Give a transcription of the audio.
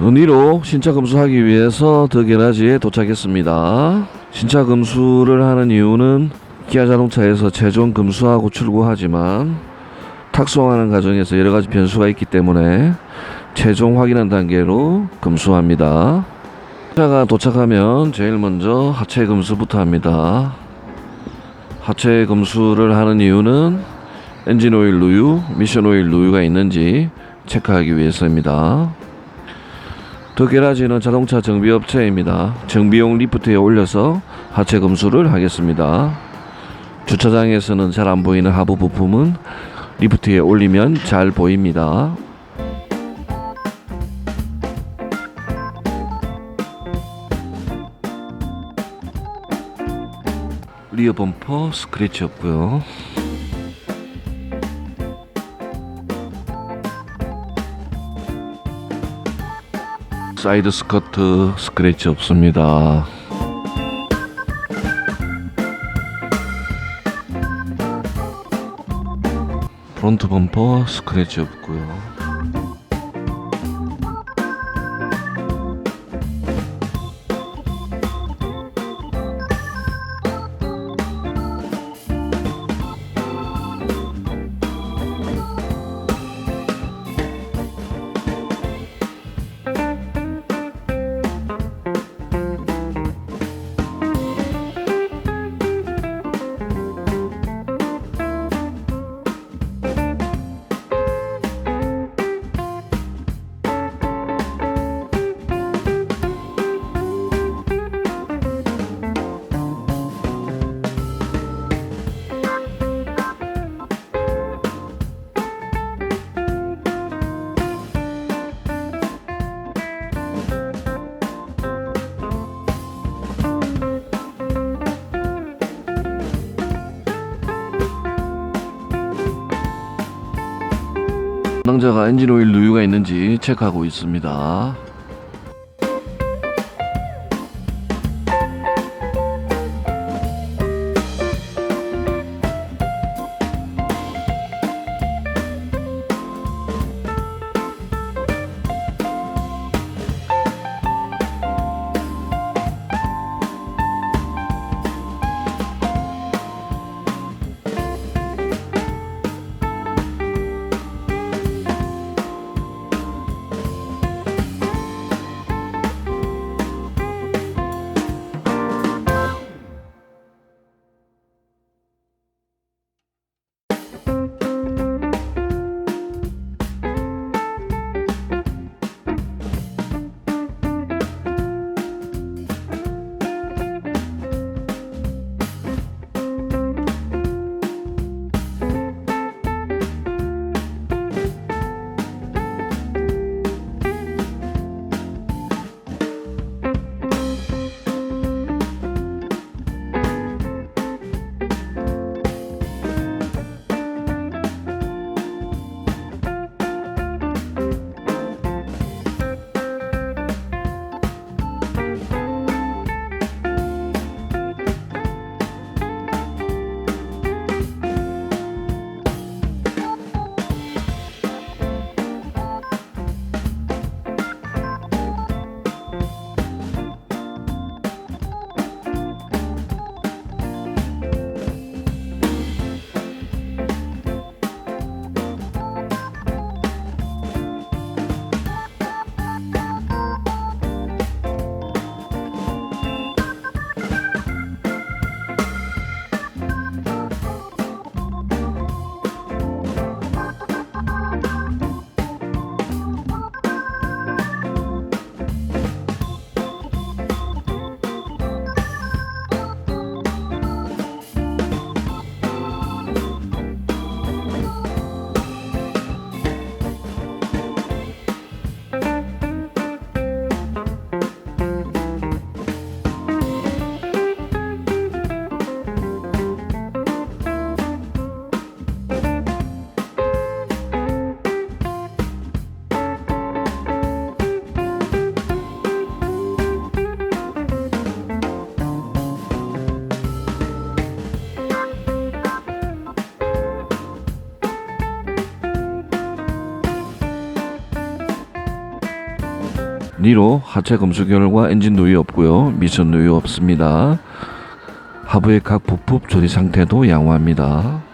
은희로 신차 검수하기 위해서 더 게라지에 도착했습니다. 신차 검수를 하는 이유는 기아 자동차에서 최종 검수하고 출고하지만 탁송하는 과정에서 여러 가지 변수가 있기 때문에 최종 확인한 단계로 검수합니다. 차가 도착하면 제일 먼저 하체 검수부터 합니다. 하체 검수를 하는 이유는 엔진 오일 누유, 미션 오일 누유가 있는지 체크하기 위해서입니다. 더 게라지는 자동차 정비업체입니다. 정비용 리프트에 올려서 하체 검수를 하겠습니다. 주차장에서는 잘 안 보이는 하부 부품은 리프트에 올리면 잘 보입니다. 리어 범퍼 스크래치 없고요. 사이드 스커트 스크래치 없습니다. 프론트 범퍼 스크래치 없고요. 담당자가 엔진 오일 누유가 있는지 체크하고 있습니다. 니로 하체 검수 결과 엔진 누이 없고요. 미션 누이 없습니다. 하부의 각 부품 조리 상태도 양호합니다.